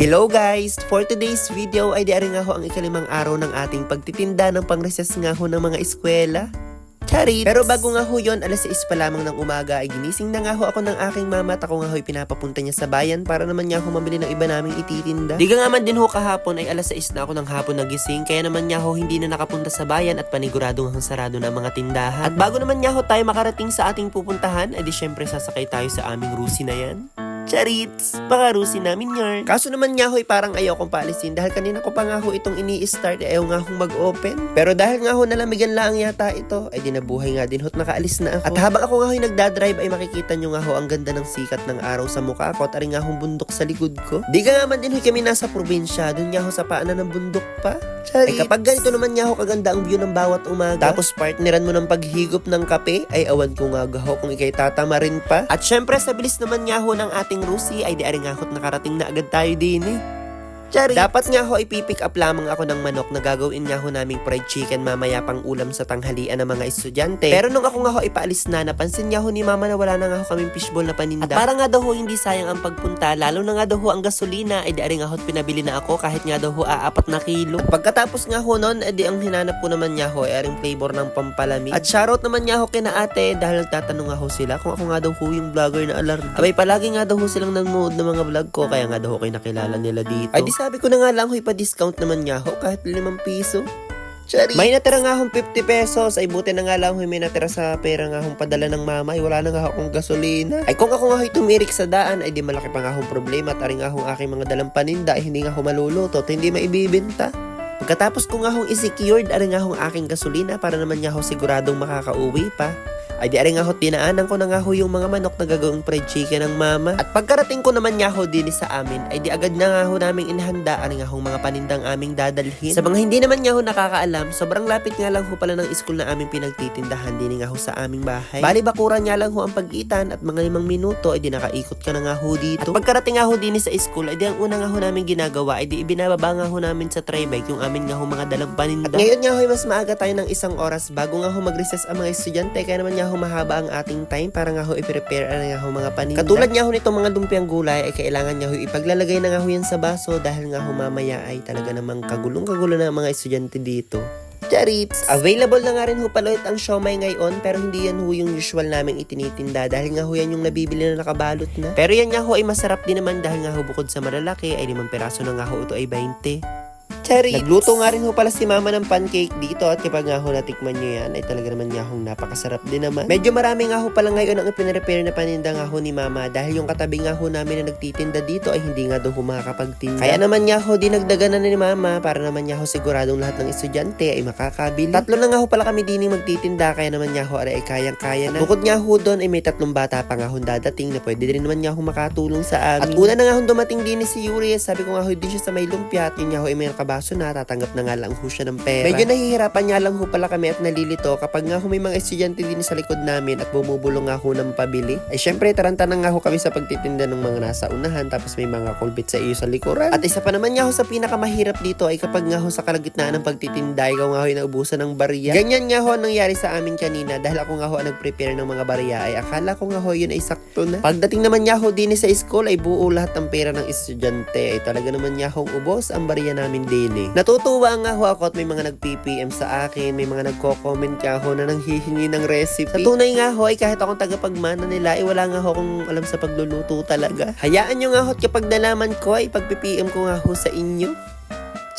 Hello guys! For today's video ay diari nga ho ang ikalimang araw ng ating pagtitinda ng pangreses nga ho ng mga eskwela. Charit! Pero bago nga ho yun, alas 6 pa lamang ng umaga ay ginising na nga ho ako ng aking mama at ako nga ho'y pinapapunta niya sa bayan para naman niya ho mamili ng iba naming ititinda. Di nga man din ho kahapon ay alas 6 na ako ng hapon nagising kaya naman niya ho hindi na nakapunta sa bayan at paniguradong ang sarado na mga tindahan. At bago naman niya ho tayo makarating sa ating pupuntahan, ay di syempre sasakay tayo sa aming rusi na yan. Charits! Pakarusin namin yarn. Kaso naman nga ho'y parang ayaw kong paalisin dahil kanina ko pa nga ho itong ini-start eh, ayaw nga hong mag-open. Pero dahil nga ho nalamigan lang yata ito, ay dinabuhay nga din ho't nakaalis na ako. At habang ako nga ho'y nagdadrive ay makikita nyo nga ho ang ganda ng sikat ng araw sa mukha ko at aring nga hong bundok sa likod ko. Di ka nga man din ho'y kami nasa probinsya, dun nga ho sa paanan ng bundok pa. Charits! Ay kapag ganito naman nga ho kaganda ang view ng bawat umaga, tapos partneran mo ng paghigop ng kape, ay awan ko nga ho kung ikay tatama rin pa. At syempre sa bilis naman nga ho ng ating Rusi ay di aring nga ho't nakarating na agad tayo din eh. Charit. Dapat nga ho ipipick up lamang ako ng manok na gagawin nga ho naming fried chicken mamaya pang ulam sa tanghalian ng mga estudyante. Pero nung ako nga ho ipaalis na, napansin nga ho ni mama na wala na nga ho kaming fishball na paninda. At para nga daw ho hindi sayang ang pagpunta, lalo na nga daw ho ang gasolina, ay di aring nga ho't pinabili na ako kahit nga daw ho aapat na kilo. At pagkatapos nga ho nun, edi ang hinanap ko naman nga ho ay aring flavor ng pampalamig. At shoutout naman nga ho kina ate dahil nagtatanong nga ho sila kung ako nga daw ho yung vlogger na alarm. Abay palagi nga daw ho silang nanonood ng mga vlog ko kaya nga daw ho kayo nakilala nila dito. Ay sabi ko na nga lang ho'y pa-discount naman nga ho kahit 5 piso. Chari. May natira nga akong 50 pesos. Ay buti na nga lang ho'y may natira sa pera nga akong padala ng mama. Ay wala na nga akong gasolina. Ay kung ako nga ho'y tumirik sa daan, ay di malaki pa nga akong problema. At aring nga akong aking mga dalang paninda ay hindi nga ako maluluto at hindi maibibenta. Pagkatapos ko nga hong i-secured, aring nga hong aking gasolina para naman nga ho siguradong makakauwi pa. Ay di nga ho tinaanan ko na nga ho yung mga manok na gagawing fried chicken ng mama. At pagkarating ko naman nga ho din sa amin, ay di agad na nga ho naming inihanda aring nga ho mga panindang aming dadalhin. Sa mga hindi naman nga ho nakakaalam, sobrang lapit nga lang ho pala ng school na aming pinagtitindahan din nga ho sa aming bahay. Bali bakuran nga lang ho ang pagitan at mga limang minuto ay di nakaikot ka na nga ho dito. At pagkarating nga ho din sa school, ay di ang una nga ho namin ginagawa ay di ibinababa nga ho namin sa tribike yung amin nga ho mga dalang paninda. At ngayon nga ho ay mas maaga tayo ng isang oras bago nga ho mag-recess ang mga estudyante kaya naman nga ho mahaba ang ating time para nga ho i-prepare na nga ho mga paninda. Katulad nga ho nitong mga lumpiang gulay ay kailangan nga ho ipaglalagay na nga ho yan sa baso dahil nga ho mamaya ay talaga namang kagulong-kagulo na ang mga estudyante dito. Charits! Available na nga rin ho pala ulit ang siomay ngayon pero hindi yan ho yung usual naming itinitinda dahil nga ho yan yung nabibili na nakabalot na. Pero yan nga ho ay masarap din naman dahil nga ho bukod sa malalaki ay limang peraso na nga ho ito ay 20. Cherry. Nagluto nga rin ho pala si mama ng pancake dito at kapag nga ho natikman nyo yan ay talaga naman nga hong napakasarap din naman. Medyo marami nga ho pala ngayon ang ipinrepair na paninda nga ho ni mama dahil yung katabi nga ho namin na nagtitinda dito ay hindi nga daw ho makakapagtinda. Kaya naman nga ho dinagdagan na ni mama para naman nga ho siguradong lahat ng estudyante ay makakabili. Tatlo na nga ho pala kami dining magtitinda kaya naman nga ho ay kayang-kaya na. Bukod nga ho doon ay may tatlong bata pa nga ho dadating na pwede din naman nga ho makatulong sa amin. At una na nga ho dumating din ni si Yuri sabi ko nga ho din siya sa may lumpia at yun nga ho ay may nakabaso na tatanggap na nga lang ho siya ng pera. Medyo nahihirapan nga lang ho pala kami at nalilito kapag nga ho may mga estudyante din sa likod namin at bumubulong nga ho ng pabili. Ay syempre taranta na nga ho kami sa pagtitinda ng mga nasa unahan tapos may mga kulbit sa iyo sa likuran. At isa pa naman nga ho sa pinakamahirap dito ay kapag nga ho sa kalagitnaan ng pagtitinda ikaw nga ho naubusan ng barya. Ganyan nga ho ang nangyari sa amin kanina dahil ako nga ho ang nag-prepare ng mga barya ay akala ko nga ho yun ay sakto na. Pagdating naman nga ho din sa school ay buo lahat ng pera ng estudyante ay talaga naman nga ho ubos ang barya namin din eh. Natutuwa nga ho ako at may mga nag-PPM sa akin, may mga nagko-comment ka ho na nanghihingi ng recipe. Sa tunay nga ho ay kahit akong tagapagmana nila ay wala nga ho akong alam sa pagluluto talaga. Hayaan nyo nga ho at kapag nalaman ko ay pag-PPM ko nga ho sa inyo.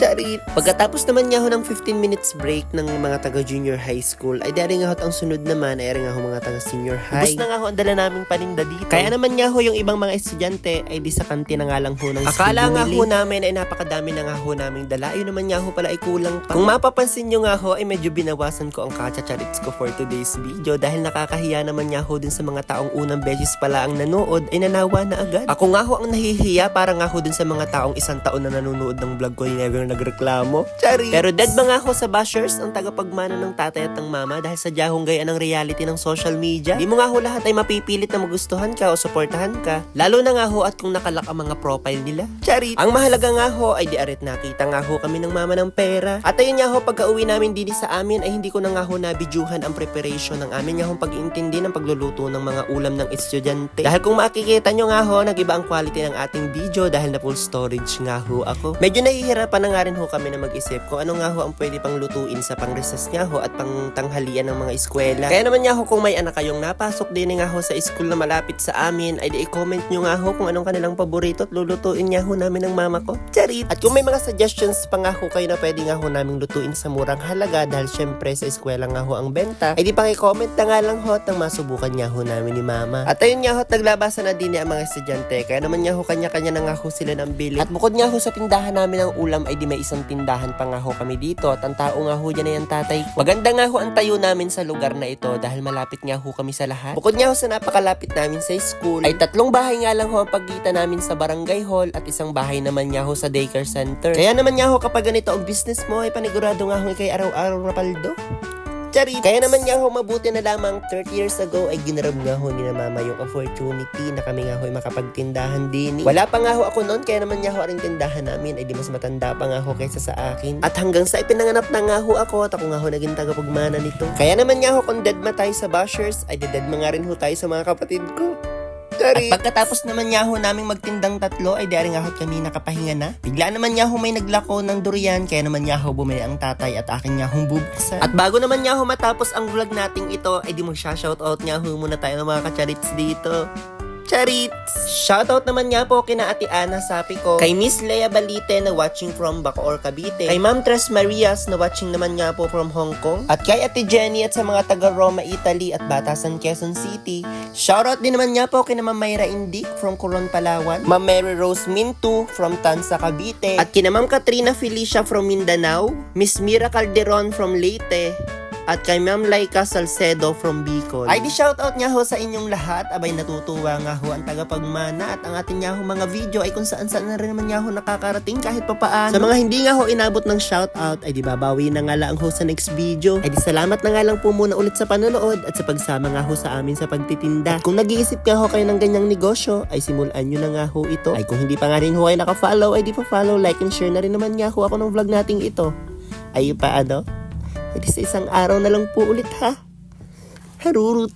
Charit! Pagkatapos naman nga ho ng 15 minutes break ng mga taga junior high school, ay dari nga ho ang sunod naman ay nga ho mga taga senior high. Ubus na nga ho ang dala naming paninda dito. Kaya naman nga ho yung ibang mga estudyante ay di sa kantina nga lang ho ng Akala nga ho namin ay napakadami na nga ho naming dala. Ayun naman nga ho pala ay kulang pa. Kung mapapansin nyo nga ho ay medyo binawasan ko ang kacha-charits ko for today's video dahil nakakahiya naman nga ho dun sa mga taong unang beses pala ang nanood ay nanawa na agad. Ako nga ho ang nahihiya para nga ho dun sa mga taong isang taon na nanonood ng vlog ko ay never nagreklamo. Chari. Pero dead ba nga ho sa bashers ang tagapagmana ng tatay at ng mama dahil sa jahong gaya ng reality ng social media? Di mo nga ho lahat ay mapipilit na magustuhan ka o suportahan ka. Lalo na nga ho at kung nakalak ang mga profile nila. Chari. Ang mahalaga nga ho ay di arit nakita nga ho kami ng mama ng pera. At ayun nga ho pagka uwi namin dini sa amin ay hindi ko na nga ho nabidyuhan ang preparation ng amin nga ho pag-iintindi ng pagluluto ng mga ulam ng estudyante. Dahil kung makikita nyo nga ho, nag-iba ang quality ng ating video dahil na full storage nga ho ako. Medyo nahihirapan na nga rin ho kami na mag-isip kung ano nga ho ang pwede pang lutuin sa pang-recess nga ho at pang tanghalian ng mga eskwela. Kaya naman nga ho kung may anak kayong napasok din nga ho sa school na malapit sa amin, ay di i-comment nyo nga ho kung anong kanilang paborito at lulutuin nga ho namin ng mama ko. Charit! At kung may mga suggestions pa nga ho kayo na pwede nga ho namin lutuin sa murang halaga dahil syempre sa eskwela nga ho ang benta, ay di pang i-comment na nga lang ho at nang masubukan nga ho namin ni mama. At ayun nga ho, at naglabasan na din ang mga estudyante. Kaya naman nga ho, kanya-kanya na nga ho sila ng bili. At bukod nga ho sa tindahan namin ng ulam, ay di may isang tindahan pa nga ho kami dito. At ang tao nga ho dyan ay ang tatay ko. Maganda nga ho ang tayo namin sa lugar na ito dahil malapit nga ho kami sa lahat. Bukod nga ho sa napakalapit namin sa school, ay tatlong bahay nga lang ho ang pagitan namin sa barangay hall at isang bahay naman nga ho sa daycare center. Kaya naman nga ho kapag ganito ang business mo ay panigurado nga ho kay araw-araw na paldo. Charit. Kaya naman nga ho, mabuti na lamang 30 years ago ay ginarab nga ho ni na mama yung opportunity na kami nga ho ay makapagtindahan din. Wala pa nga ho ako noon, kaya naman nga ho ang tindahan namin ay di mas matanda pa nga ho kaysa sa akin. At hanggang sa ipinanganap na nga ho ako at ako nga ho naging tagapagmana nito. Kaya naman nga ho kung dead ma tayo sa bashers, ay dead ma nga rin ho tayo sa mga kapatid ko. At pagkatapos naman ho naming magtindang tatlo ay dari nga ho kami nakapahinga na. Bigla naman ho may naglako ng durian kaya naman nga ho bumili ang tatay at akin nga hong bubuksan. At bago naman ho matapos ang vlog nating ito ay di mo siya shoutout nga ho muna tayo ng mga kacharits dito. Charits! Shoutout naman nga po kina Ate Ana Sapi ko, kay Miss Lea Balite na watching from Bacoor, Cavite, kay Ma'am Tres Marias na watching naman nga po from Hong Kong, at kay Ate Jenny at sa mga taga Roma, Italy at Batasan, Quezon City. Shoutout din naman nga po kina Ma'am Mayra Indik from Coron, Palawan, Ma'am Mary Rose Mintu from Tansa, Cavite, at kina Ma'am Katrina Felicia from Mindanao, Miss Mira Calderon from Leyte, at kay Ma'am Laika Salcedo from Bicol. Ay di shoutout nga ho sa inyong lahat. Abay natutuwa nga ho ang tagapagmana at ang ating nga ho mga video ay kung saan saan na rin naman nga ho nakakarating kahit papaano. Sa mga hindi nga ho inabot ng shoutout ay di babawi na nga lang ho sa next video. Ay di salamat na nga lang po muna ulit sa panonood at sa pagsama nga ho sa amin sa pagtitinda. At kung nag-iisip nga ho kayo ng ganyang negosyo ay simulan nyo na nga ho ito. Ay kung hindi pa nga rin ho kayo nakafollow ay di pa follow, like and share na rin naman nga ho ako ng vlog nating ito. Ay pa ano? Edi sa isang araw na lang po ulit ha. Harurut.